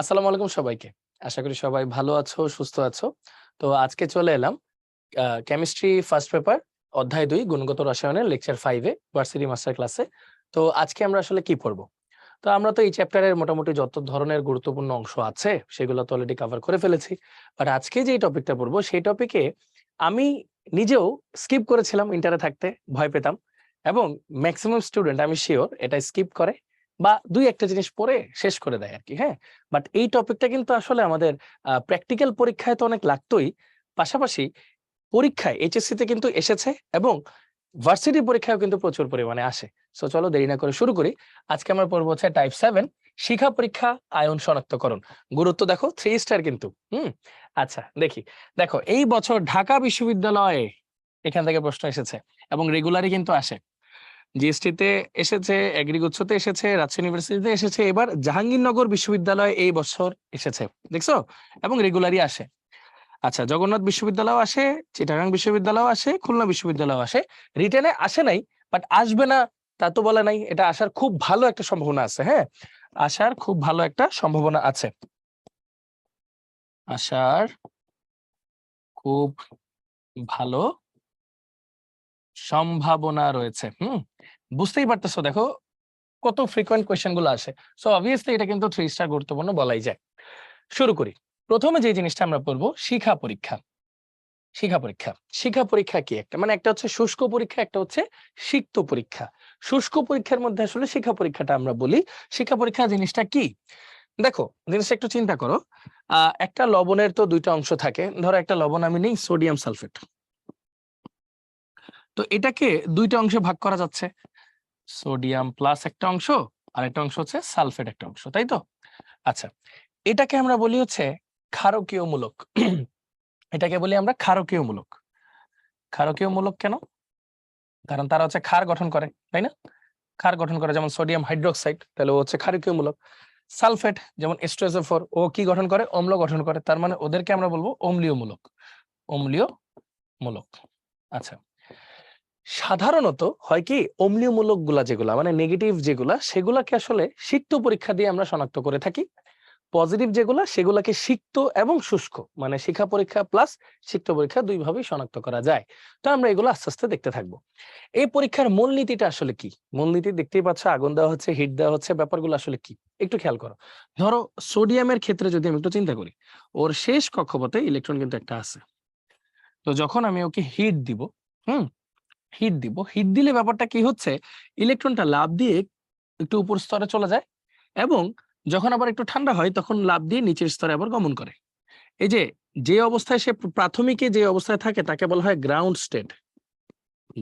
আসসালামু আলাইকুম সবাইকে। আশা করি সবাই ভালো আছো, সুস্থ আছো। তো আজকে চলে এলাম কেমিস্ট্রি ফার্স্ট পেপার অধ্যায় দুই গুণগত রসায়নের লেকচার 5 এ ভার্সিটি মাস্টার ক্লাসে। তো আজকে আমরা আসলে কি পড়ব? তো আমরা তো এই চ্যাপ্টারের মোটামুটি যত ধরনের গুরুত্বপূর্ণ অংশ আছে সেগুলো তো অলরেডি কভার করে ফেলেছি। বাট আজকে যে টপিকটা পড়ব সেই টপিকে আমি নিজেও স্কিপ করেছিলাম ইন্টারে থাকতে, ভয় পেতাম। এবং ম্যাক্সিমাম স্টুডেন্ট আমি শিওর এটা স্কিপ করে বা দুই একটা জিনিস পড়ে শেষ করে দেয় আর কি হ্যাঁ? বাট এই টপিকটা কিন্তু আসলে আমাদের প্র্যাকটিক্যাল পরীক্ষায় তো অনেক লাগতোই। পাশাপাশি পরীক্ষায় এইচএসসি তে কিন্তু এসেছে এবং ভার্সিটি পরীক্ষায়ও কিন্তু প্রচুর পরিমাণে আসে। সো চলো দেরি না করে শুরু করি। আজকে আমার পড়ব হচ্ছে টাইপ 7 শিখা পরীক্ষা, আয়ন শনাক্তকরণ। গুরুত্ব দেখো থ্রি স্টার কিন্তু। হুম? আচ্ছা দেখি। দেখো, এই বছর ঢাকা বিশ্ববিদ্যালয়ে এখান থেকে প্রশ্ন এসেছে এবং রেগুলারই কিন্তু আসে। জিএসটিতে এসেছে, এগ্রিগুচ্ছতে এসেছে, রাজশাহী ইউনিভার্সিটিতে এসেছে। এবার জাহাঙ্গীরনগর বিশ্ববিদ্যালয়ে এই বছর এসেছে। দেখছ? এবং রেগুলারই আসে। আচ্ছা জগন্নাথ বিশ্ববিদ্যালয়েও আসে, চিটাগাং বিশ্ববিদ্যালয়েও আসে, খুলনা বিশ্ববিদ্যালয়েও আসে। রিটেনে আসে নাই, বাট আসবে না তা তো বলা নাই। এটা আসার খুব ভালো একটা সম্ভাবনা আছে, হ্যাঁ? আসার খুব ভালো একটা সম্ভাবনা আছে। আসার খুব ভালো সম্ভাবনা রয়েছে। হুম? বুঝতেই পারতেছো দেখো কত ফ্রিকোয়েন্ট কোয়েশ্চেনগুলো আসে। সো অবভিয়াসলি এটা কিন্তু 3 স্টার গুরুত্বপূর্ণ বলাই যায়। শুরু করি। প্রথমে যে জিনিসটা আমরা পড়ব শিখা পরীক্ষা। শিখা পরীক্ষা। শিখা পরীক্ষা কি একটা? মানে একটা হচ্ছে শুষ্ক পরীক্ষা, একটা হচ্ছে সিক্ত পরীক্ষা। শুষ্ক পরীক্ষার মধ্যে আসলে শিক্ষা পরীক্ষাটা আমরা বলি। শিক্ষা পরীক্ষা জিনিসটা কি? দেখো জিনিসটা একটু চিন্তা করো। আ একটা লবণের তো দুইটা অংশ থাকে। ধরো একটা লবণ আমি নেই সোডিয়াম সালফেট। তো এটাকে দুইটা অংশে ভাগ করা যাচ্ছে। সোডিয়াম প্লাস একটা অংশ, আর একটা অংশ হচ্ছে সালফেট একটা অংশ। তাই তো? আচ্ছা। এটাকে আমরা বলি হচ্ছে ক্ষারকীয়মূলক। এটাকে বলি আমরা ক্ষারকীয়মূলক। ক্ষারকীয়মূলক কেন? কারণ তারা হচ্ছে ক্ষার গঠন করে, তাই না? ক্ষার গঠন করে যেমন সোডিয়াম হাইড্রোক্সাইড তাহলে ও হচ্ছে ক্ষারকীয়মূলক। সালফেট যেমন H2SO4 ও কি গঠন করে? অম্ল গঠন করে। তার মানে ওদেরকে আমরা বলব অম্লীয়মূলক। অম্লীয়মূলক। আচ্ছা। সাধারণত হয় কি অম্লীয়মূলকগুলা যেগুলা মানে নেগেটিভ যেগুলা সেগুলাকে আসলে সিক্ত পরীক্ষা দিয়ে আমরা শনাক্ত করে থাকি। পজিটিভ যেগুলা সেগুলাকে সিক্ত এবং শুষ্ক মানে শিখা পরীক্ষা প্লাস সিক্ত পরীক্ষা ২ ভাবেই শনাক্ত করা যায়। তো আমরা এগুলো আস্তে, আস্তে দেখতে থাকব। এই পরীক্ষার মূলনীতিটা আসলে কি? মূলনীতি দেখতেই পাচ্ছ আগুন দেওয়া হচ্ছে, হিট দেওয়া হচ্ছে ব্যাপারগুলো আসলে কি? একটু খেয়াল করো। ধরো সোডিয়ামের ক্ষেত্রে যদি আমি একটু চিন্তা করি, ওর শেষ কক্ষপথে ইলেকট্রন কিন্তু একটা আছে। তো যখন আমি ওকে হিট দিব, হুম? হিট দিব। হিট দিলে ব্যাপারটা কি হচ্ছে? ইলেকট্রনটা লাভ দিয়ে একটু উপর স্তরে চলে যায় এবং যখন আবার একটু ঠান্ডা হয় তখন লাভ দিয়ে নিচের স্তরে আবার গমন করে। এই যে, যে অবস্থায় সে প্রাথমিকে যে অবস্থায় থাকে তাকে বলা হয় গ্রাউন্ড স্টেট।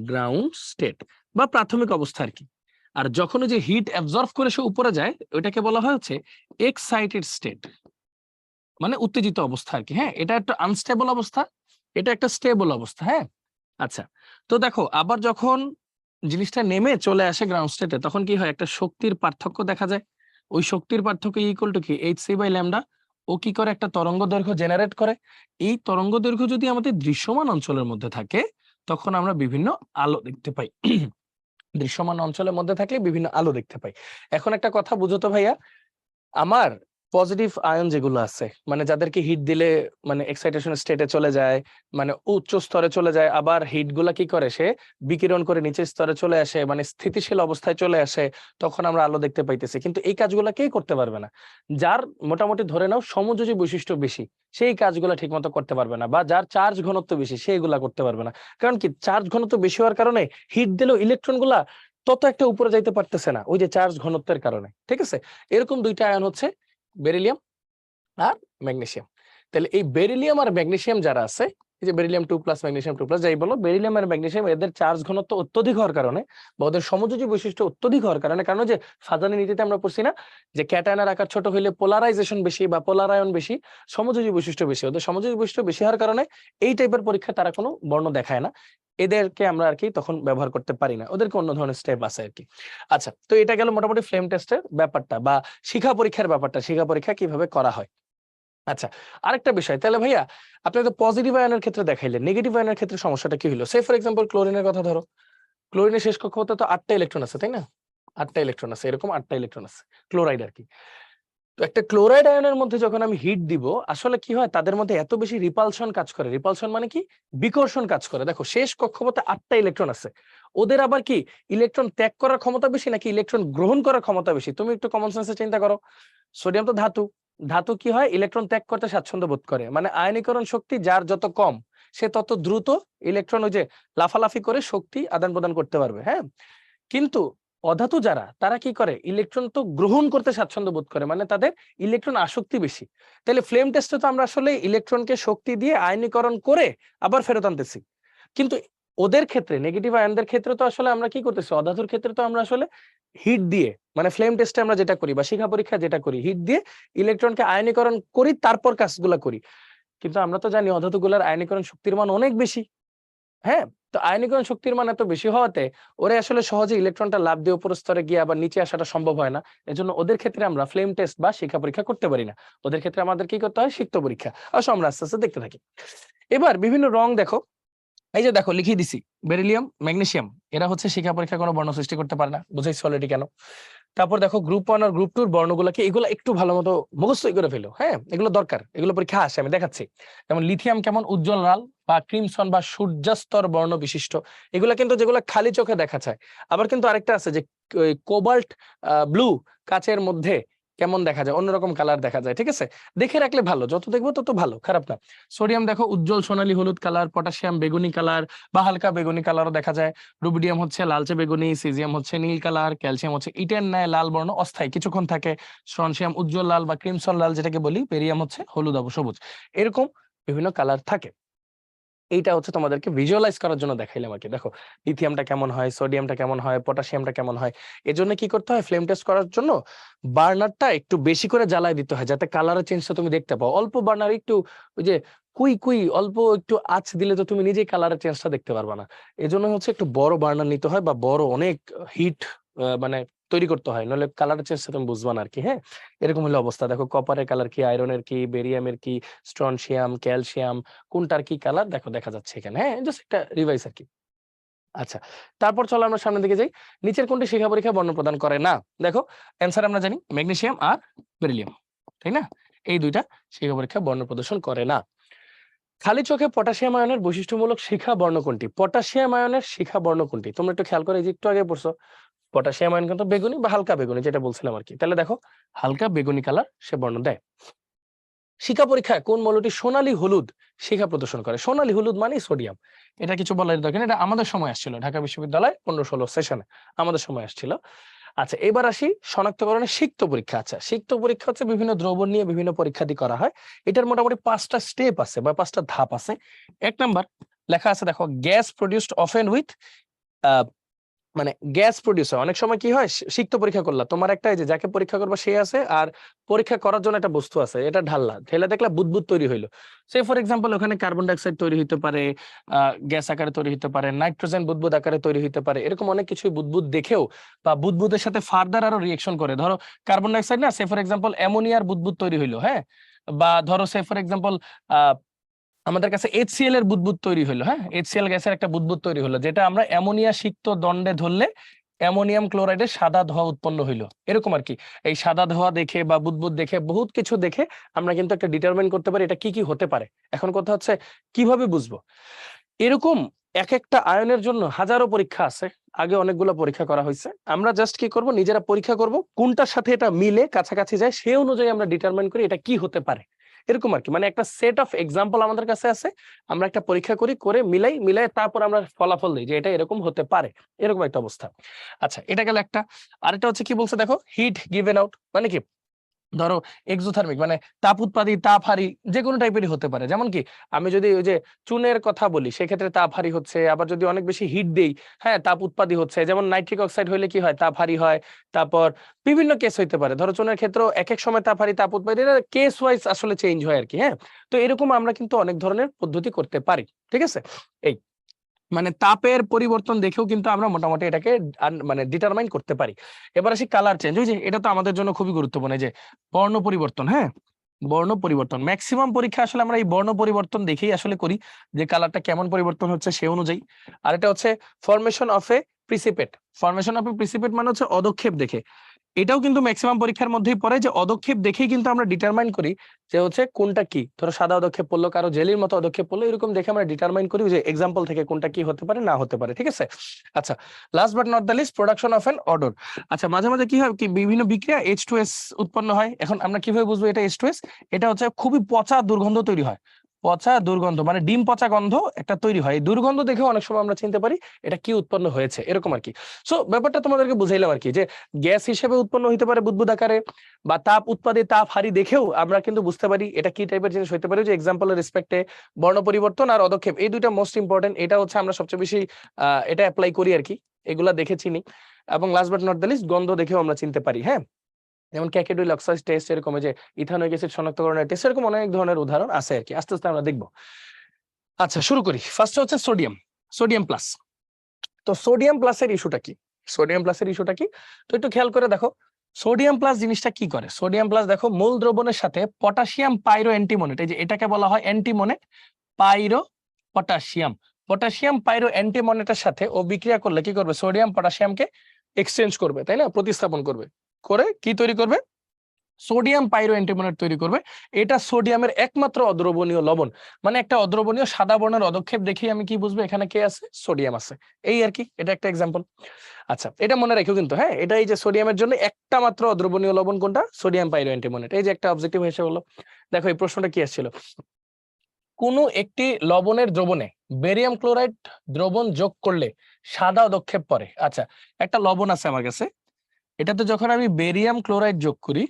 গ্রাউন্ড স্টেট বা প্রাথমিক অবস্থা আর কি আর যখন যে হিট অ্যাবজর্ব করে সে উপরে যায় ওইটাকে বলা হয় হচ্ছে এক্সাইটেড স্টেট। মানে উত্তেজিত অবস্থা আর কি হ্যাঁ? এটা একটা আনস্টেবল অবস্থা, এটা একটা স্টেবল অবস্থা, হ্যাঁ? আচ্ছা। তো দেখো আবার যখন জিনিসটা নেমে চলে আসে গ্রাউন্ড স্টেটে তখন কি হয়? একটা শক্তির পার্থক্য দেখা যায়। ওই শক্তির পার্থক্য ইকুয়াল টু কি? H C by lambda. ও কি করে? একটা তরঙ্গ দৈর্ঘ্য জেনারেট করে। এই তরঙ্গ দৈর্ঘ্য যদি আমাদের দৃশ্যমান অঞ্চলের মধ্যে থাকে তখন আমরা বিভিন্ন আলো দেখতে পাই। দৃশ্যমান অঞ্চলের মধ্যে থাকলে বিভিন্ন আলো দেখতে পাই। এখন একটা কথা বুঝো তো ভাইয়া, আমার পজিটিভ আয়ন যেগুলো আছে মানে যাদেরকে হিট দিলে মানে এক্সাইটেশন স্টেটে চলে যায়, মানে উচ্চ স্তরে চলে যায় আবার হিটগুলা কি করে? সে বিকিরণ করে নিচের স্তরে চলে আসে মানে স্থিতিশীল অবস্থায় চলে আসে। তখন আমরা আলো দেখতে পাইতেছি। কিন্তু এই কাজগুলা কেই করতে পারবে না। যার মোটামুটি ধরে নাও সমযোজী বৈশিষ্ট্য বেশি, সেই কাজগুলা ঠিকমতো করতে পারবে না বা যার চার্জ ঘনত্ব বেশি সে এগুলা করতে পারবে না। কারণ কি? চার্জ ঘনত্ব বেশি হওয়ার কারণে হিট দিলেও ইলেকট্রনগুলা তত একটা উপরে যাইতে পারতেছে না। ওই যে চার্জ ঘনত্বের কারণে। ঠিক আছে? এরকম দুইটা আয়ন হচ্ছে বেরিলিয়াম আর ম্যাগনেশিয়াম তাহলে এই বেরিলিয়াম আর ম্যাগনেশিয়াম যারা আছে, এই যে বেরিলিয়াম 2 প্লাস ম্যাগনেসিয়াম 2 প্লাস যাই বলো, বেরিলিয়াম আর ম্যাগনেসিয়াম এদের চার্জ ঘনত্ব অত্যধিক হওয়ার কারণে বা ওদের সমযোজী বৈশিষ্ট্য অত্যধিক হওয়ার কারণে কারণ যে ফাজানি নীতিতে আমরা পড়ছি না? যে ক্যাটায়নের আকার ছোট হইলে পোলারাইজেশন বেশি বা পোলার আয়ন বেশি, সমযোজী বৈশিষ্ট্য বেশি। ওদের সমযোজী বৈশিষ্ট্য বেশি হওয়ার কারণে এই টাইপের পরীক্ষায় তারা কোনো বর্ণ দেখায় না। এদেরকে আমরা আরকি তখন ব্যবহার করতে পারি না। ওদেরকে অন্য ধরনের স্টেপ আছে আরকি। আচ্ছা, তো এটা গেল মোটামুটি ফ্লেম টেস্টের ব্যাপারটা বা শিখা পরীক্ষার ব্যাপারটা। শিখা পরীক্ষা কীভাবে করা হয়। আচ্ছা, আরেকটা বিষয় তাহলে ভাইয়া আপনি তো পজিটিভ আয়নের ক্ষেত্রে দেখাইলেন। নেগেটিভ আয়নের ক্ষেত্রে সমস্যাটা কি হলো সে ফর এক্সাম্পল ক্লোরিনের কথা ধরো। ক্লোরিনের শেষ কক্ষপথে তো আটটা ইলেকট্রন আছে, তাই না? আটটা ইলেকট্রন আছে। এরকম আটটা ইলেকট্রন আছে। ক্লোরাইড আর কি তো একটা ক্লোরাইড আয়নের মধ্যে যখন আমি হিট দিব আসলে কি হয় তাদের মধ্যে এত বেশি রিপালশন কাজ করে রিপালশন মানে কি বিকর্ষণ কাজ করে দেখো শেষ কক্ষপথে আটটা ইলেকট্রন আছে ওদের আবার কি ইলেকট্রন ত্যাগ করার ক্ষমতা বেশি নাকি ইলেকট্রন গ্রহণ করার ক্ষমতা বেশি তুমি একটু কমন সেন্সে চিন্তা করো সোডিয়াম তো ধাতু ধাতু কি হয়? ইলেকট্রন ত্যাগ করতে স্বাচ্ছন্দ্য বোধ করে। মানে আয়নীকরণ শক্তি যার যত কম, সে তত দ্রুত ইলেকট্রন ওই যে লাফালাফি করে শক্তি আদান প্রদান করতে পারবে হ্যাঁ? কিন্তু অধাতু যারা, তারা কি করে? ইলেকট্রন তো গ্রহণ করতে স্বাচ্ছন্দ্য বোধ করে মানে তাদের ইলেকট্রন আসক্তি বেশি। তাহলে ফ্লেম টেস্টে তো আমরা আসলে ইলেকট্রনকে শক্তি দিয়ে আয়নীকরণ করে আবার ফেরত আনতেছি। কিন্তু ওদের ক্ষেত্রে নেগেটিভ আয়নদের ক্ষেত্রে তো আসলে আমরা কি করতেছি? অধাতুর ক্ষেত্রে তো আমরা আসলে হিট দিয়ে মানে ফ্লেম টেস্টে আমরা যেটা করি বা শিখা পরীক্ষা যেটা করি হিট দিয়ে ইলেকট্রনকে আয়নীকরণ করি, তারপর কাজগুলা করি। কিন্তু আমরা তো জানি অধাতুগুলার আয়নীকরণ শক্তির মান অনেক বেশি। হ্যাঁ? তো আয়নীকরণ শক্তির মান এত বেশি হওয়াতে ওরা আসলে সহজে ইলেকট্রনটা লাভ দিয়ে উপর স্তরে গিয়ে আবার নিচে আসাটা সম্ভব হয় না। এজন্য ওদের ক্ষেত্রে আমরা ফ্লেম টেস্ট বা শিক্ষা পরীক্ষা করতে পারি না। ওদের ক্ষেত্রে আমাদের কি করতে হয়? সিক্ত পরীক্ষা। অবশ্য আমরা আস্তে আস্তে দেখতে থাকি। এবার বিভিন্ন রং দেখো। এই যে দেখো লিখিয়ে দিছি। বেরিলিয়াম ম্যাগনেসিয়াম এরা হচ্ছে শিক্ষা পরীক্ষা কোনো বর্ণ সৃষ্টি করতে পারে না। বুঝাইছি অলরেডি কেন? তারপর দেখো গ্রুপ ওয়ান আর গ্রুপ টুর বর্ণগুলোকে এগুলো একটু ভালো মতো মুখস্থই করে ফেলো হ্যাঁ? এগুলো দরকার, এগুলো পরীক্ষা আসে, আমি দেখাচ্ছি। যেমন লিথিয়াম কেমন উজ্জ্বল লাল বা ক্রিমসন বা সূর্যাস্তর বর্ণ বিশিষ্ট, এগুলা কিন্তু যেগুলো খালি চোখে দেখা যায়। আবার কিন্তু আরেকটা আছে যে কোবাল্ট ব্লু কাচের মধ্যে কেমন দেখা যায়, অন্যরকম কালার দেখা যায়, ঠিক আছে? দেখে রাখলে ভালো, যত দেখব তত ভালো, খারাপ না। সোডিয়াম দেখো, উজ্জ্বল সোনালী হলুদ কালার পটাশিয়াম বেগুনি কালার বা হালকা বেগুনি কালারও দেখা যায়। রুবিডিয়াম হচ্ছে লালচে বেগুনি সিজিয়াম হচ্ছে নীল কালার ক্যালসিয়াম হচ্ছে ইটের ন্যায় লাল বর্ণ, অস্থায়ী কিছুক্ষণ থাকে। স্ট্রনশিয়াম উজ্জ্বল লাল বা ক্রিমসন লাল যেটাকে বলি পেরিয়াম হচ্ছে হলুদ অব সবুজ। এরকম বিভিন্ন কালার থাকে। এইটা হচ্ছে তোমাদেরকে ভিজুয়ালাইজ করার জন্য দেখাইলাম আর কি দেখো লিথিয়ামটা কেমন হয় সোডিয়ামটা কেমন হয় পটাশিয়ামটা কেমন হয়, এজন্য কি করতে হয়? ফ্লেম টেস্ট করার জন্য বার্নারটা একটু বেশি করে জ্বালায় দিতে হয়, যাতে কালারের চেঞ্জটা তুমি দেখতে পাও। অল্প বার্নার একটু ওই যে কুই কুই, অল্প একটু আঁচ দিলে তো তুমি নিজেই কালারের চেঞ্জটা দেখতে পারবা না। এজন্য হচ্ছে একটু বড় বার্নার নিতে হয় বা বড় অনেক হিট মানে তৈরি করতে হয়। নাহলে কালারের চেঞ্জটা তুমি বুঝবা না আর কি হ্যাঁ? এরকম হলো অবস্থা। দেখো কপারের কালার কি আয়রনের কি বেরিয়ামের কি স্ট্রনশিয়াম ক্যালসিয়াম কোনটার কি কালার দেখো, দেখা যাচ্ছে এখানে হ্যাঁ? জাস্ট একটা রিভাইস আর কি আচ্ছা তারপর চলো আমরা সামনের দিকে যাই। নিচের কোনটি শিক্ষা পরীক্ষা বর্ণ প্রদান করে না? দেখো অ্যান্সার আমরা জানি ম্যাগনেসিয়াম আর বেরিলিয়াম তাই না? এই দুইটা শিক্ষা পরীক্ষা বর্ণ প্রদর্শন করে না। খালি চোখে পটাশিয়াম আয়নের বৈশিষ্ট্যমূলক শিখা বর্ণ কোনটি? পটাশিয়াম আয়নের শিখা বর্ণ কোনটি? তোমরা একটু খেয়াল করে যে একটু আগে পড়ছো। পটাশিয়াম আয়ন কিন্তু বেগুনি বা হালকা বেগুনি যেটা বলছিলাম আর কি। তাহলে দেখো, হালকা বেগুনি কালার সে বর্ণ দেয়। শিখা পরীক্ষায় কোন মৌলটি হলুদ শিখা প্রদর্শন করে? হলুদ মানে সোডিয়াম এটা কিছু বলার দরকার এটা আমাদের সময় আসছিল। ঢাকা বিশ্ববিদ্যালয় পনেরো ষোলো সেশনে আমাদের সময় আসছিল। আচ্ছা এবার আসি শনাক্তকরণের সিক্ত পরীক্ষা। আচ্ছা সিক্ত পরীক্ষা হচ্ছে বিভিন্ন দ্রবণ নিয়ে বিভিন্ন পরীক্ষাদি করা হয়। এটার মোটামুটি পাঁচটা স্টেপ আছে বা পাঁচটা ধাপ আছে। এক নাম্বার, লেখা আছে দেখো গ্যাস প্রডিউসড অফেন উইথ মানে গ্যাস প্রডিউস হয় অনেক সময় কি হয় সিক্ত পরীক্ষা করলা। তোমার একটা যে, যাকে পরীক্ষা করবা সে আছে, আর পরীক্ষা করার জন্য একটা বস্তু আছে, এটা ঢাললা। ঢেলে দেখলা বুদবুদ তৈরি হইল। সে ফর এক্সাম্পল ওখানে কার্বন ডাইঅক্সাইড তৈরি হতে পারে গ্যাস আকারে তৈরি হতে পারে নাইট্রোজেন বুদবুদ আকারে তৈরি হতে পারে, এরকম অনেক কিছুই বুদবুদ দেখেও বা বুদবুদের সাথে ফার্দার আরও রিয়েকশন করে। ধরো কার্বন ডাইঅক্সাইড না, সে ফর এক্সাম্পল অ্যামোনিয়ার বুদবুদ তৈরি হইল হ্যাঁ? বা ধরো সে ফর এক্সাম্পল আমাদের কাছে এইচসিএল এর বুদবুদ তৈরি হলো হ্যাঁ? এইচসিএল গ্যাসের একটা বুদবুদ তৈরি হলো, যেটা আমরা অ্যামোনিয়া সিক্ত দণ্ডে ধরলে অ্যামোনিয়াম ক্লোরাইডের সাদা ধোঁয়া উৎপন্ন হইল। এরকম আর কি। এই সাদা ধোঁয়া দেখে বা বুদবুদ দেখে, বহুত কিছু দেখে আমরা কিন্তু একটা ডিটারমিন করতে পারি এটা কি কি হতে পারে। এখন কথা হচ্ছে, কীভাবে বুঝব? এরকম এক একটা আয়নের জন্য হাজারো পরীক্ষা আছে। আগে অনেকগুলো পরীক্ষা করা হয়েছে। আমরা জাস্ট কি করব? নিজেরা পরীক্ষা করব, কোনটার সাথে এটা মিলে, কাছাকাছি যায় সেই অনুযায়ী আমরা ডিটারমিন করি এটা কি হতে পারে। এরকম আর কি মানে একটা সেট অফ এক্সাম্পল আমাদের কাছে আছে। আমরা একটা পরীক্ষা করি, করে মিলাই মিলাই তারপর আমরা ফলাফল দিই যে এটা এরকম হতে পারে। এরকম একটা অবস্থা। আচ্ছা এটা গেল একটা। আরেকটা হচ্ছে কি বলছে দেখো? হিট গিভেন আউট মানে কি? ধরো এক্সোথার্মিক মানে তাপ উৎপাদী, তাপ হারি যে কোনো টাইপেরই হতে পারে। যেমন কি, আমি যদি ওই যে চুনের কথা বলি, সেক্ষেত্রে তাপ হারি হচ্ছে, আবার যদি অনেক বেশি হিট দেই হ্যাঁ তাপ উৎপাদী হচ্ছে, যেমন নাইট্রিক অক্সাইড হলে কি হয়? তাপ হারি হয়। তারপর বিভিন্ন কেস হইতে পারে। ধরো চুনের ক্ষেত্রেও এক এক সময় তাপ হারি, তাপ উৎপাদী, এটা কেস ওয়াইজ আসলে চেঞ্জ হয় আর কি হ্যাঁ? তো এরকম আমরা কিন্তু অনেক ধরনের পদ্ধতি করতে পারি, ঠিক আছে? এই মানে তাপের পরিবর্তন দেখেও কিন্তু আমরা মোটামুটি এটাকে মানে ডিটারমাইন করতে পারি। এবার আসি কালার চেঞ্জ ওই যে এটা তো আমাদের জন্য খুবই গুরুত্বপূর্ণ যে বর্ণ পরিবর্তন হ্যাঁ? বর্ণ পরিবর্তন। ম্যাক্সিমাম পরীক্ষা আসলে আমরা এই বর্ণ পরিবর্তন দেখেই আসলে করি যে কালারটা কেমন পরিবর্তন হচ্ছে সে অনুযায়ী। আর এটা হচ্ছে formation of a precipitate formation of a precipitate মানে হচ্ছে অদক্ষেপ দেখে। এটাও কিন্তু ম্যাক্সিমাম পরীক্ষার মধ্যেই পড়ে যে অদক্ষেপ দেখেই কিন্তু আমরা ডিটারমাইন করি যে হচ্ছে কোনটা কি। ধরো সাদা অদক্ষেপ পড়ল, কারও জেলির মতো অদক্ষেপ পড়ল, এরকম দেখে আমরা ডিটারমাইন করি যে এক্সাম্পল থেকে কোনটা কি হতে পারে, না হতে পারে, ঠিক আছে? আচ্ছা last but not the least production of an odour আচ্ছা মাঝে মাঝে কি হয় কি, বিভিন্ন বিক্রিয়া এইচ টু এস উৎপন্ন হয়। এখন আমরা কীভাবে বুঝব এটা এইচ টু এস এটা হচ্ছে খুবই পচা দুর্গন্ধ তৈরি হয়। পচা দুর্গন্ধ মানে ডিম পচা গন্ধ একটা তৈরি হয়। দুর্গন্ধ দেখে অনেক সময় আমরা চিনতে পারি এটা কি উৎপন্ন হয়েছে, এরকম আর কি সো ব্যাপারটা তোমাদেরকে বুঝাইলাম আর কি যে গ্যাস হিসেবে উৎপন্ন হইতে পারে বুদবুদ আকারে বা তাপ, উৎপাদে তাপ, হারি দেখেও আমরা কিন্তু বুঝতে পারি এটা কি টাইপের জিনিস হইতে পারে। যে এক্সাম্পলের রেসপেক্টে বর্ণ পরিবর্তন আর অদক্ষেপ, এই দুইটা মোস্ট ইম্পর্টেন্ট এটা হচ্ছে আমরা সবচেয়ে বেশি এটা অ্যাপ্লাই করি আর কি এগুলা দেখে চিনি। এবং last but not the least গন্ধ দেখেও আমরা চিনতে পারি হ্যাঁ? যেমন ক্যাকেডুইল অক্সাইড টেস্ট এরকম যে ইথানোইক অ্যাসিড শনাক্তকরণের টেস্ট, এরকম অনেক ধরনের উদাহরণ আছে আর কি। আস্তে আস্তে আমরা দেখব। আচ্ছা শুরু করি। ফার্স্ট হচ্ছে সোডিয়াম সোডিয়াম প্লাস। তো সোডিয়াম প্লাসের ইস্যুটা কি? সোডিয়াম প্লাসের ইস্যুটা কি? তো একটু খেয়াল করে দেখো, সোডিয়াম প্লাস জিনিসটা কি করে? সোডিয়াম প্লাস দেখো, মূল দ্রবণের সাথে পটাশিয়াম পাইরো অ্যান্টিমোনেট এই যে এটাকে বলা হয় অ্যান্টিমোনেট, পাইরো পটাশিয়াম। পটাশিয়াম পাইরো অ্যান্টিমোনেটের সাথে ও বিক্রিয়া করলে কি করবে? সোডিয়াম পটাশিয়ামকে এক্সচেঞ্জ করবে, তাই না? প্রতিস্থাপন করবে। করে কি তৈরি করবে? সোডিয়াম পাইরো অ্যান্টিমোনেট তৈরি করবে। এটা সোডিয়ামের একমাত্র অদ্রবণীয় লবণ। মানে একটা অদ্রবণীয় সাদা বর্ণের অদক্ষেপ দেখেই আমি কি বুঝব? এখানে কে আছে? সোডিয়াম আছে। এই আর কি, এটা একটা এক্সাম্পল আচ্ছা এটা মনে রেখো কিন্তু হ্যাঁ এটা এই যে সোডিয়ামের জন্য একটা মাত্র অদ্রবণীয় লবণ কোনটা? সোডিয়াম পাইরো অ্যান্টিমোনেট এই যে একটা অবজেক্টিভ এসে বলল। দেখো, এই প্রশ্নটা কি আসছিল? কোনো একটি লবণের দ্রবণে বেরিয়াম ক্লোরাইড দ্রবণ যোগ করলে সাদা অদক্ষেপ পড়ে আচ্ছা একটা লবণ আছে আমার কাছে। এটাতে যখন আমি বেরিয়াম ক্লোরাইড যোগ করি,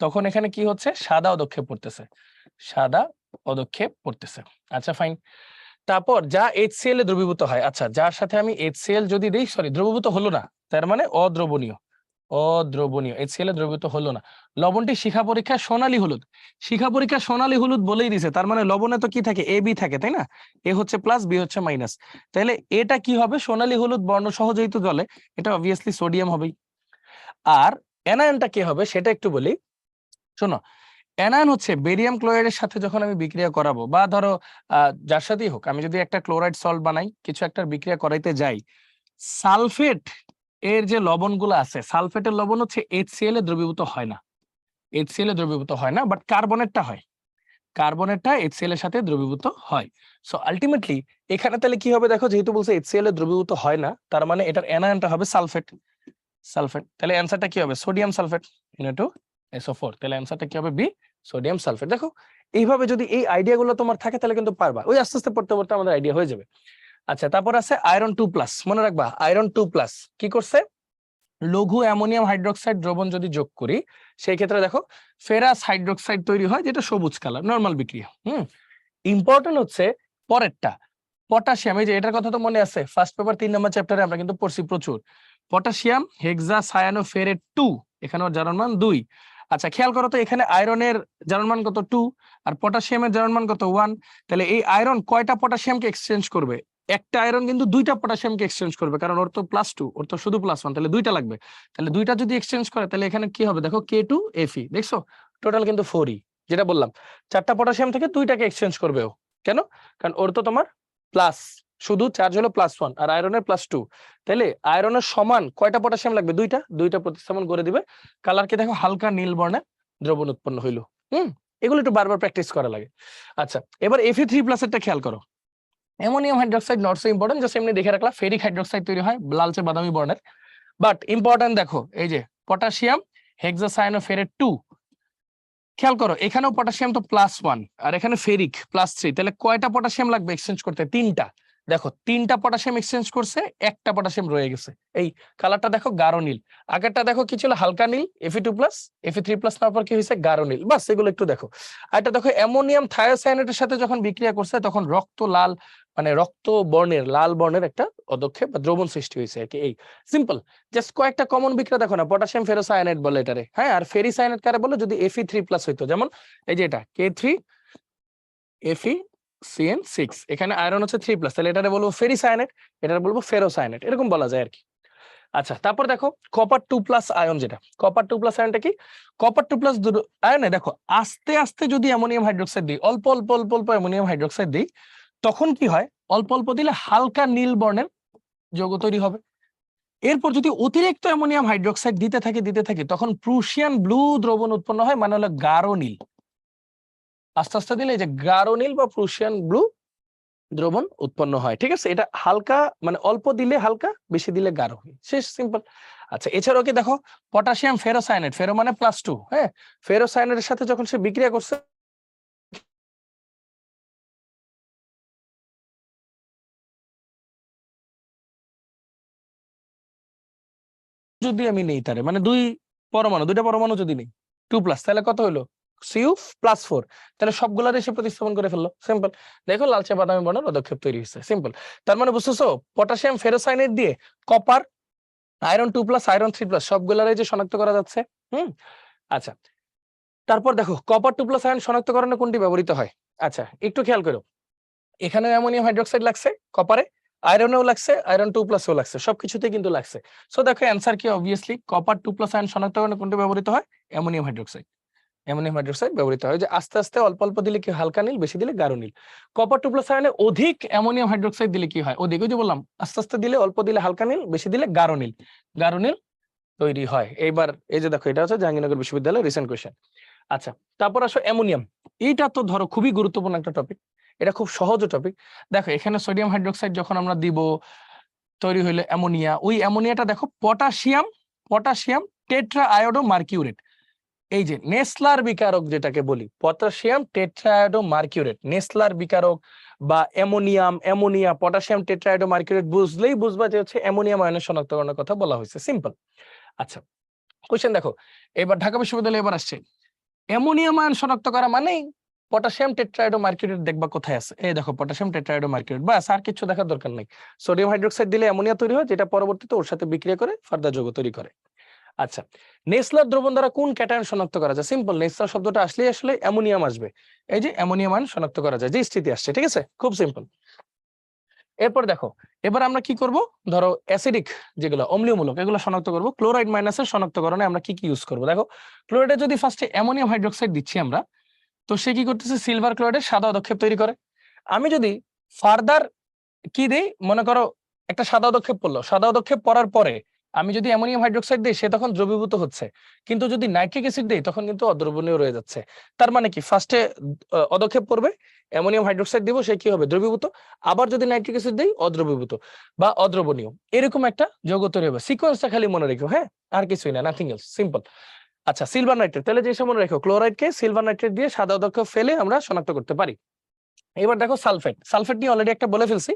তখন এখানে কি হচ্ছে? সাদা অদক্ষেপ পড়তেছে। সাদা অদক্ষেপ পড়তেছে। আচ্ছা ফাইন তারপর যা এইচসিএল এ দ্রবীভূত হয় আচ্ছা যার সাথে আমি এইচসিএল যদি দিই সরি দ্রবীভূত হলো না, তার মানে অদ্রবণীয়। অদ্রবণীয়। এইচসিএল এ দ্রবীভূত হলো না। লবণটি শিখা পরীক্ষা সোনালী হলুদ। শিখা পরীক্ষা সোনালী হলুদ বলেই দিছে, তার মানে লবণে তো কি থাকে? এ বি থাকে, তাই না? এ হচ্ছে প্লাস বি হচ্ছে মাইনাস তাহলে এটা কি হবে? সোনালী হলুদ বর্ণ সহ যেহেতু জলে এটা অবভিয়াসলি সোডিয়াম হবেই। আর অ্যানায়নটা কি হবে সেটা একটু বলি। শোনো অ্যানায়ন হচ্ছে বেরিয়াম ক্লোরাইডের সাথে যখন আমি বিক্রিয়া করাবো বা ধরো যার সাথেই হোক, আমি যদি একটা ক্লোরাইড সল্ট বানাই, কিছু একটা বিক্রিয়া করাইতে যাই সালফেট এর যে লবণগুলো আছে সালফেটের লবণ হচ্ছে এইচসিএল এ দ্রবীভূত হয় না। এইচসিএল এ দ্রবীভূত হয় না বাট কার্বনেটটা হয়। কার্বনেটটা এইচসিএল এর সাথে দ্রবীভূত হয়। সো আলটিমেটলি এখানে তাহলে কি হবে দেখো, যেহেতু বলছে এইচসিএল এ দ্রবীভূত হয় না, তার মানে এটার অ্যানায়নটা হবে সালফেট সালফেট। তাহলে অ্যান্সারটা কি হবে? Sodium sulphate two SO four তাহলে অ্যান্সারটা কি হবে? বি সোডিয়াম সালফেট দেখো, এইভাবে যদি এই আইডিয়া গুলো তোমার থাকে, তাহলে কিন্তু পারবা। ওই আস্তে আস্তে পড়তে পড়তে আমাদের আইডিয়া হয়ে যাবে। আচ্ছা তারপর আছে আয়রন টু প্লাস মনে রাখবা আয়রন টু প্লাস কি করছে? লঘু অ্যামোনিয়াম হাইড্রোক্সাইড দ্রবণ যদি যোগ করি, সেই ক্ষেত্রে দেখো ফেরাস হাইড্রোক্সাইড তৈরি হয়, যেটা সবুজ কালার নর্মাল বিক্রিয়া। হুম? ইম্পর্টেন্ট হচ্ছে পরেরটা পটাশিয়াম এই যে এটার কথা তো মনে আছে। ফার্স্ট পেপার তিন নম্বর চ্যাপ্টারে আমরা কিন্তু পড়ছি প্রচুর। Potassium hexacyanoferrate two এখানে ওর মান দুই। আচ্ছা খেয়াল করো তো এখানে আয়রনের জারণ মান কত টু, আর পটাশিয়ামের জারণ মান কত ওয়ান। তাহলে এই আয়রন কয়টা পটাশিয়ামকে এক্সচেঞ্জ করবে? একটা আয়রন কিন্তু দুইটা পটাশিয়ামকে এক্সচেঞ্জ করবে, কারণ ওর তো প্লাস টু ওর তো শুধু প্লাস ওয়ান তাহলে দুইটা লাগবে। তাহলে দুইটা যদি এক্সচেঞ্জ করে, তাহলে এখানে কি হবে? দেখো কে টু এফি দেখছ? টোটাল কিন্তু ফোর ই যেটা বললাম। চারটা পটাশিয়াম থেকে দুইটাকে এক্সচেঞ্জ করবে ও। কেন? কারণ ওর তো তোমার প্লাস শুধু চার্জ হলো প্লাস ওয়ান আর আয়রনের প্লাস টু তাহলে আয়রনের সমান কয়টা পটাশিয়াম লাগবে? দুইটা? দুইটা প্রতিস্থাপন করে দিবে। কালারকে দেখো? হালকা নীল বর্ণের দ্রবণ উৎপন্ন হইল। হুম? এগুলো একটু বারবার প্র্যাকটিস করা লাগে। আচ্ছা এবার এফি থ্রি প্লাসেরটা খেয়াল করো। Ammonium hydroxide not so important just এমনি দেখে রাখলাম। ফেরিক হাইড্রোক্সাইড তৈরি হয় লালচে বাদামি বর্ণের। বাট ইম্পর্টেন্ট দেখো, এই যে পটাশিয়াম হেক্সাসায়ানো ফেরেট টু খেয়াল করো, এখানেও পটাশিয়াম তো প্লাস ওয়ান আর এখানে ফেরিক প্লাস থ্রি তাহলে কয়টা পটাশিয়াম লাগবে? এক্সচেঞ্জ করতে তিনটা। দেখো, তিনটা পটাশিয়াম এক্সচেঞ্জ করছে, একটা পটাশিয়াম রয়ে গেছে। এই কালারটা দেখো গাঢ় নীল। আগেরটা দেখো কি ছিল? হালকা নীল Fe two plus Fe three plus তারপর কি হয়েছে? গাঢ় নীল। বাস, এগুলো একটু দেখো। আর এটা দেখো, অ্যামোনিয়াম থায়োসায়ানেটের সাথে যখন বিক্রিয়া করছে, তখন রক্ত লাল মানে রক্ত বর্ণের, লাল বর্ণের একটা অদক্ষেপ বা দ্রবণ সৃষ্টি হয়েছে আর কি। এই সিম্পল জাস্ট কয়েকটা কমন বিক্রিয়া দেখো না পটাশিয়াম ফেরোসায়ানেট বলে এটারে। হ্যাঁ আর ফেরিসায়ানেট কারে বলে? যদি এফি থ্রি প্লাস হইতো। যেমন এই যে এটা K three Fe CN six এখানে আয়রন হচ্ছে থ্রি প্লাস তাহলে এটারে বলব ফেরিসায়ানেট এটারে বলব ফেরোসায়ানেট এরকম বলা যায় আর কি আচ্ছা তারপর দেখো কপার টু প্লাস আয়ন যেটা কপার টু প্লাস আয়নটা কি কপার টু প্লাস আয়নে দেখো, আস্তে আস্তে যদি অ্যামোনিয়াম হাইড্রোক্সাইড দিই, অল্প অল্প অল্প অল্প অ্যামোনিয়াম হাইড্রোক্সাইড দিই, তখন কি হয়? অল্প অল্প দিলে হালকা নীল বর্ণের যৌগ তৈরি হবে। এরপর যদি অতিরিক্ত অ্যামোনিয়াম হাইড্রোক্সাইড দিতে থাকে দিতে থাকে, তখন প্রুশিয়ান ব্লু দ্রবণ উৎপন্ন হয় মানে হলো গাঢ় নীল। আস্তে আস্তে দিলে যে গাঢ় নীল বা প্রুশিয়ান ব্লু দ্রবণ উৎপন্ন হয়, ঠিক আছে? এটা হালকা মানে অল্প দিলে হালকা, বেশি দিলে গাঢ় হয়। শেষ সিম্পল আচ্ছা এছাড়াও কি দেখো পটাশিয়াম ফেরোসাইনেট ফেরো মানে প্লাস টু হ্যাঁ? ফেরোসাইনেটের সাথে যখন সে বিক্রিয়া করছে, যদি আমি নেই তারে মানে দুই পরমাণু, দুইটা পরমাণু যদি নেই টু প্লাস তাহলে কত হলো সিউ প্লাস ফোর তাহলে সবগুলার এসে প্রতিস্থাপন করে ফেলল। সিম্পল দেখো লালচে বাদামি বর্ণের পদক্ষেপ তৈরি হয়েছে। সিম্পল তার মানে বুঝতেছো পটাশিয়াম ফেরোসাইনেট দিয়ে copper iron two plus iron three plus সবগুলার যে শনাক্ত করা যাচ্ছে, হুম? আচ্ছা। তারপর দেখো কপার টু প্লাস আয়রন শনাক্তকরণে কোনটি ব্যবহৃত হয়? আচ্ছা একটু খেয়াল করো। এখানে অ্যামোনিয়াম হাইড্রোক্সাইড লাগছে কপারে আয়রনেও লাগছে আয়রন টু প্লাসও লাগছে সবকিছুতে কিন্তু লাগছে। সো দেখো অ্যান্সার কি obviously copper two plus ion শনাক্তকরণে কোনটি ব্যবহৃত হয়? Ammonium hydroxide. অ্যামোনিয়াম হাইড্রোক্সাইড ব্যবহৃত হয়, যে আস্তে আস্তে অল্প অল্প দিলে কি হালকা নীল, বেশি দিলে গাঢ় নীল। কপার টু প্লাস আয়নে অধিক অ্যামোনিয়াম হাইড্রোক্সাইড দিলে কি হয়? ওই যে বললাম, আস্তে আস্তে দিলে অল্প দিলে হালকা নীল, বেশি দিলে গাঢ় নীল। গাঢ় নীল তৈরি হয়। এইবার এই যে দেখো, এটা হচ্ছে জাহাঙ্গীরনগর বিশ্ববিদ্যালয়ের রিসেন্ট কোয়েশ্চেন আচ্ছা তারপর আসো অ্যামোনিয়াম। এইটা তো ধরো খুবই গুরুত্বপূর্ণ একটা টপিক এটা খুব সহজ টপিক দেখো, এখানে সোডিয়াম হাইড্রোক্সাইড যখন আমরা দিব, তৈরি হইল অ্যামোনিয়া। ওই অ্যামোনিয়াটা দেখো, potassium potassium tetra iodo mercurate এই যে নেসলার বিকারক যেটাকে বলি, পটাশিয়াম টেট্রায়োডো মার্কিউরেট নেসলার বিকারক বা ammonium, ammonia, potassium tetraiodomercurate বুঝলেই বুঝবা যে হচ্ছে অ্যামোনিয়াম আয়নের শনাক্তকরণের কথা বলা হয়েছে। সিম্পল আচ্ছা কোশ্চেন দেখো, এবার ঢাকা বিশ্ববিদ্যালয়ে এবার আসছে। অ্যামোনিয়াম আয়ন শনাক্ত করা মানেই পটাশিয়াম টেট্রায়োডো মার্কিউরেট দেখবা কোথায় আছে। এই দেখো, পটাশিয়াম টেট্রায়োডো মার্কিউরেট বাস, আর কিছু দেখার দরকার নেই। সোডিয়াম হাইড্রোক্সাইড দিলে অ্যামোনিয়া তৈরি হয়, যেটা পরবর্তীতে ওর সাথে বিক্রিয়া করে ফার্দার যৌগ তৈরি করে। আচ্ছা নেসলার দ্রবণ দ্বারা কোন ক্যাটায়ন শনাক্ত করা যায়? সিম্পল নেসলার শব্দটা আসলেই আসলে অ্যামোনিয়াম আসবে। এই যে অ্যামোনিয়াম আয়ন শনাক্ত করা যায়, যে স্থিতি আসছে, ঠিক আছে? খুব সিম্পল এরপর দেখো, এবার আমরা কি করব? ধরো অ্যাসিডিক যেগুলো, অম্লীয়মূলক, এগুলো শনাক্ত করব। ক্লোরাইড মাইনাসের শনাক্তকরণে আমরা কি কি ইউজ করব? দেখো, ক্লোরাইডে যদি ফার্স্টে অ্যামোনিয়াম হাইড্রোক্সাইড দিচ্ছি আমরা, তো সে কি করতেছে? সিলভার ক্লোরাইডের সাদা অদক্ষেপ তৈরি করে। আমি যদি ফার্দার কি দেই? মনে করো একটা সাদা অদক্ষেপ পড়ল, সাদা অদক্ষেপ পড়ার পরে আমি যদি অ্যামোনিয়াম হাইড্রোক্সাইড দিই, সে তখন দ্রবীভূত হচ্ছে। কিন্তু যদি নাইট্রিক অ্যাসিড দিই, তখন কিন্তু অদ্রবণীয় রয়ে যাচ্ছে। তার মানে কি? ফার্স্টে অদক্ষেপ পড়বে অ্যামোনিয়াম হাইড্রোক্সাইড দিব, সে কি হবে? দ্রবীভূত। আবার যদি নাইট্রিক অ্যাসিড দিই, অদ্রবীভূত বা অদ্রবণীয়। এরকম একটা যৌগ তৈরি হবে সিকোয়েন্সটা খালি মনে রেখো হ্যাঁ? আর কিছুই না নাথিং এলস সিম্পল আচ্ছা সিলভার নাইট্রেট তাহলে যে মনে রেখো ক্লোরাইডকে সিলভার নাইট্রেট দিয়ে সাদা অদক্ষেপ ফেলে আমরা শনাক্ত করতে পারি। এবার দেখো সালফেট সালফেট নিয়ে অলরেডি একটা বলে ফেলছি।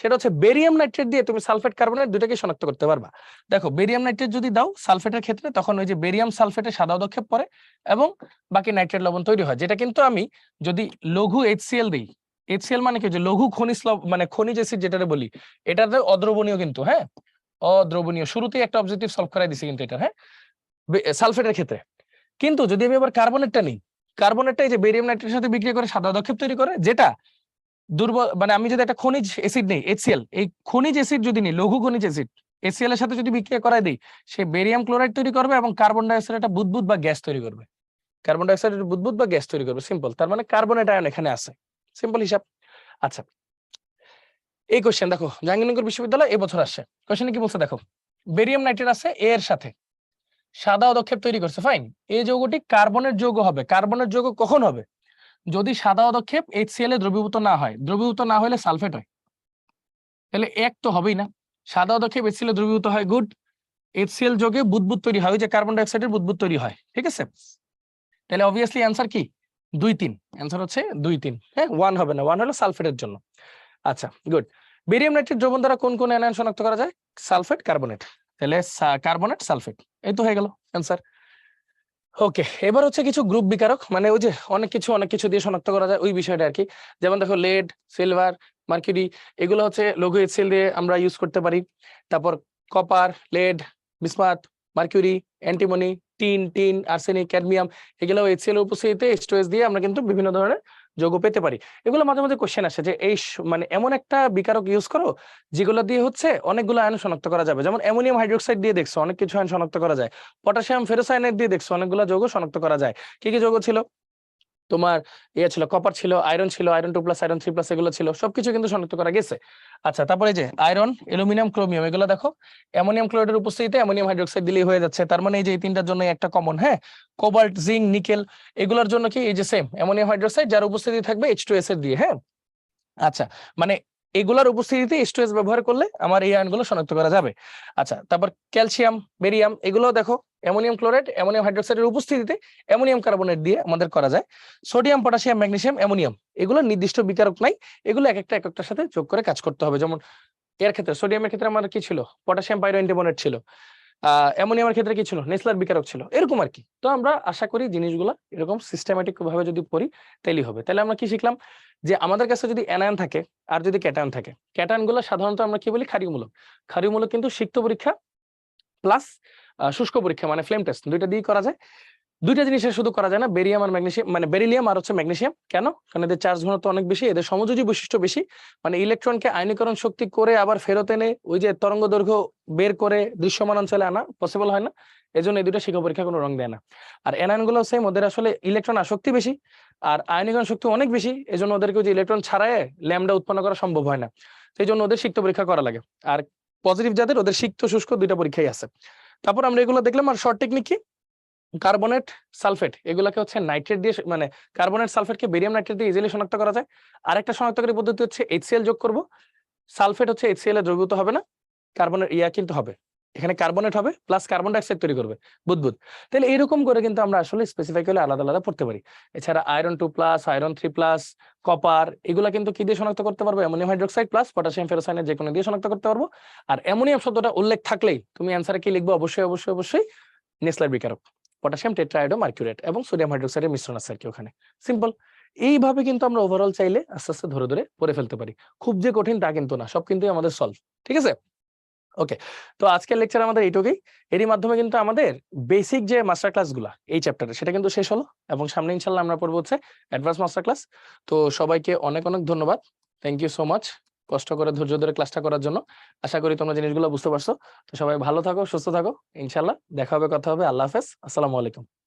সেটা হচ্ছে বেরিয়াম নাইট্রেট দিয়ে তুমি সালফেট কার্বনেট দুটাকে শনাক্ত করতে পারবা। দেখো বেরিয়াম নাইট্রেট যদি দাও সালফেটের ক্ষেত্রে, তখন ওই যে বেরিয়াম সালফেটের সাদা অদক্ষেপ পড়ে এবং বাকি নাইট্রেট লবণ তৈরি হয়, যেটা কিন্তু আমি যদি লঘু এইচসিএল দিই এইচসিএল মানে কি? যে লঘু খনিজ মানে খনিজ অ্যাসিড যেটা বলি, এটাতে অদ্রবণীয় কিন্তু হ্যাঁ? অদ্রবণীয়। শুরুতেই একটা অবজেক্টিভ সলভ করাই দিছি কিন্তু এটা হ্যাঁ? সালফেটের ক্ষেত্রে। কিন্তু যদি আমি আবার কার্বনেটটা নিই কার্বনেটটা এই যে বেরিয়াম নাইট্রেটের সাথে বিক্রিয়া করে সাদা অদক্ষেপ তৈরি করে, যেটা দুর্বল মানে আমি যদি একটা খনিজ অ্যাসিড নেই এসিএল এই খনিজ অ্যাসিড যদি নিই, লঘু খনিজ অ্যাসিড এসিএল এর সাথে যদি বিক্রিয়া করাই দিই, সে বেরিয়াম ক্লোরাইড তৈরি করবে এবং কার্বন ডাইঅক্সাইড একটা বুদবুদ বা গ্যাস তৈরি করবে। কার্বন ডাইঅক্সাইড বুদবুদ বা গ্যাস তৈরি করবে সিম্পল তার মানে কার্বনেট আয়ন এখানে আছে। সিম্পল হিসাব। আচ্ছা এই কোশ্চেন দেখো, জাহাঙ্গীরনগর বিশ্ববিদ্যালয় এবছর আসছে। কোশ্চেনে কি বলছে, দেখো বেরিয়াম নাইট্রেট আছে এর সাথে, সাদা অদক্ষেপ তৈরি করছে ফাইন এই যৌগটি কার্বনের যৌগ হবে কার্বনের যৌগ কখন হবে? যদি সাদা অদক্ষেপ এইচসিএল এ দ্রবীভূত না হয়, দ্রবীভূত না হলে সালফেট হয়। তাহলে এক তো হবেই না। সাদা অদক্ষেপ এইচসিএল এ দ্রবীভূত হয়, গুড। এইচসিএল যোগে বুদবুদ তৈরি হয় যে কার্বন ডাইঅক্সাইডের বুদবুদ তৈরি হয়, ঠিক আছে? তাহলে অবভিয়াসলি অ্যান্সার কি? দুই তিন। অ্যান্সার হচ্ছে দুই তিন। হ্যাঁ ওয়ান হবে না ওয়ান হলো সালফেটের জন্য। আচ্ছা গুড বেরিয়াম নাইট্রেট দ্রবণ দ্বারা কোন কোন অ্যানায়ন শনাক্ত করা যায়? সালফেট কার্বনেট তাহলে কার্বনেট সালফেট। এই তো হয়ে গেল অ্যান্সার ওকে এবার হচ্ছে কিছু গ্রুপ বিকারক মানে ওই যে অনেক কিছু অনেক কিছু দিয়ে শনাক্ত করা যায় ওই বিষয়টা আর কি যেমন দেখো লেড সিলভার মার্কিউরি এগুলো হচ্ছে লঘু এক্সেল দিয়ে আমরা ইউজ করতে পারি। তারপর copper lead bismuth mercury antimony tin tin arsenic cadmium এগুলো এক্সেল উপস্থিতিতে স্টোরেজ দিয়ে আমরা কিন্তু বিভিন্ন ধরনের যৌগ পেতে পারি। এগুলো মাঝে মাঝে কোশ্চেন আসে যে এই মানে এমন একটা বিকারক ইউজ করো যেগুলো দিয়ে হচ্ছে অনেকগুলো আয়ন শনাক্ত করা যাবে। যেমন অ্যামোনিয়াম হাইড্রোক্সাইড দিয়ে দেখছ, অনেক কিছু আয়ন শনাক্ত করা যায়। পটাশিয়াম ফেরোসাইনাইড দিয়ে দেখছ, অনেকগুলো যৌগ শনাক্ত করা যায়। কি কি যৌগ ছিল? তোমার ইয়ে ছিল কপার ছিল আয়রন ছিল iron two plus iron three plus এগুলো ছিল, সবকিছু কিন্তু শনাক্ত করা গেছে। আচ্ছা তারপরে যে আয়রন অ্যালুমিনিয়াম ক্রোমিয়াম এগুলো দেখো অ্যামোনিয়াম ক্লোরাইডের উপস্থিতিতে অ্যামোনিয়াম হাইড্রোক্সাইড দিলেই হয়ে যাচ্ছে। তার মানে এই যে এই তিনটার জন্য একটা কমন হ্যাঁ? কোবাল্ট জিঙ্ক নিকেল এগুলোর জন্য কি এই যে সেম অ্যামোনিয়াম হাইড্রোক্সাইড যার উপস্থিতি থাকবে এইচ টু এস এর দিয়ে হ্যাঁ? আচ্ছা মানে এগুলার উপস্থিতিতে এস ব্যবহার করলে আমার এই আয়নগুলো শনাক্ত করা যাবে। আচ্ছা তারপর ক্যালসিয়াম বেরিয়াম এগুলো দেখো অ্যামোনিয়াম ক্লোরাইড, অ্যামোনিয়াম হাইড্রোক্সাইডের উপস্থিতিতে অ্যামোনিয়াম কার্বনেট দিয়ে আমাদের করা যায়। সোডিয়াম, পটাশিয়াম, ম্যাগনেসিয়াম, অ্যামোনিয়াম এগুলো নির্দিষ্ট বিকারক নাই, এগুলো এক একটা এক একটার সাথে যোগ করে কাজ করতে হবে। যেমন এর ক্ষেত্রে সোডিয়ামের ক্ষেত্রে আমার কি ছিল? পটাশিয়াম পাইরো অ্যান্টিমোনেট ছিল অ্যামোনিয়ামের ক্ষেত্রে কি ছিল? নেসলার বিকারক ছিল। এরকম আর কি। তো আমরা আশা করি জিনিসগুলো এরকম সিস্টেমেটিক ভাবে যদি পড়ি তাইলেই হবে। তাহলে আমরা কি শিখলাম? যে আমাদের কাছে যদি অ্যানায়ন থাকে আর যদি ক্যাটায়ন থাকে ক্যাটায়নগুলো সাধারণত আমরা কি বলি? ক্ষারীয়মূলক ক্ষারীয়মূলক কিন্তু সিক্ত পরীক্ষা প্লাস শুষ্ক পরীক্ষা মানে ফ্লেম টেস্ট দুইটা দিয়ে করা যায়। দুইটা জিনিসের শুধু করা যায় না বেরিয়াম আর ম্যাগনেসিয়াম মানে বেরিলিয়াম আর হচ্ছে ম্যাগনেসিয়াম কেন? কারণ এদের চার্জ ঘনত্ব অনেক বেশি, এদের সমযোজী বৈশিষ্ট্য বেশি। মানে ইলেকট্রনকে আয়নীকরণ শক্তি করে আবার ফেরত এনে ওই যে তরঙ্গ দৈর্ঘ্য বের করে দৃশ্যমান অঞ্চলে আনা পসিবল হয় না। এজন্য এই দুটো শিক্ষা পরীক্ষা কোনো রং দেয় না। আর এনায়নগুলো সেম ওদের আসলে ইলেকট্রন আসক্তি বেশি আর আয়নীকরণ শক্তি অনেক বেশি। এই জন্য ওদেরকে ওই যে ইলেকট্রন ছাড়াই ল্যামডা উৎপন্ন করা সম্ভব হয় না। সেই জন্য ওদের সিক্ত পরীক্ষা করা লাগে। আর পজিটিভ যাদের, ওদের সিক্ত শুষ্ক দুইটা পরীক্ষাই আছে। তারপর আমরা এগুলো দেখলাম, আর শর্ট টেকনিক কি? কার্বনেট সালফেট এগুলাকে হচ্ছে নাইট্রেট দিয়ে মানে কার্বনেট সালফেটকে বেরিয়াম নাইট্রেট দিয়ে ইজিলি শনাক্ত করা যায়। আরেকটা শনাক্তকারী পদ্ধতি হচ্ছে এইচসিএল যোগ করব। সালফেট হচ্ছে এইচসিএল এ দ্রবীভূত হবে না কার্বনের ইয়া কিন্তু হবে। এখানে কার্বনেট হবে প্লাস কার্বন ডাইঅক্সাইড তৈরি করবে। বুদবুদ তাহলে এরকম করে কিন্তু আমরা আসলে স্পেসিফিক্যালি আলাদা আলাদা পড়তে পারি। এছাড়া iron two plus iron three plus copper এগুলা কিন্তু কি দিয়ে শনাক্ত করতে পারব? অ্যামোনিয়াম হাইড্রোক্সাইড প্লাস পটাশিয়াম ফেরোসাইনের যে কোনো দিয়ে শনাক্ত করতে পারব। আর অ্যামোনিয়াম শব্দটা উল্লেখ থাকলেই তুমি অ্যান্সারে কি লিখব? অবশ্যই অবশ্যই অবশ্যই নেসলার বিকারক। পটাশিয়াম টেট্রাইডো মার্কিউরেট এবং সোডিয়াম হাইড্রোক্সাইডের মিশ্রণ আছে আর কি ওখানে। সিম্পল এইভাবে কিন্তু আমরা ওভারঅল চাইলে আস্তে আস্তে ধরে ধরে পড়ে ফেলতে পারি। খুব যে কঠিন তা কিন্তু না, সব কিন্তু আমাদের সলভ ঠিক আছে? ওকে তো আজকের লেকচার আমাদের এইটুকুই। এরই মাধ্যমে কিন্তু আমাদের বেসিক যে মাস্টার ক্লাসগুলা, এই চ্যাপ্টারে সেটা কিন্তু শেষ হলো এবং সামনে ইনশাল্লাহ আমরা পড়ব হচ্ছে অ্যাডভান্স মাস্টার ক্লাস তো সবাইকে অনেক অনেক ধন্যবাদ। থ্যাংক ইউ সো মাচ কষ্ট করে ধৈর্য ধরে ক্লাসটা করার জন্য। আশা করি তোমরা জিনিসগুলো বুঝতে পারছ। তো সবাই ভালো থাকো, সুস্থ থাকো। ইনশাল্লাহ দেখা হবে, কথা হবে। আল্লাহ হাফেজ। আসসালামু আলাইকুম।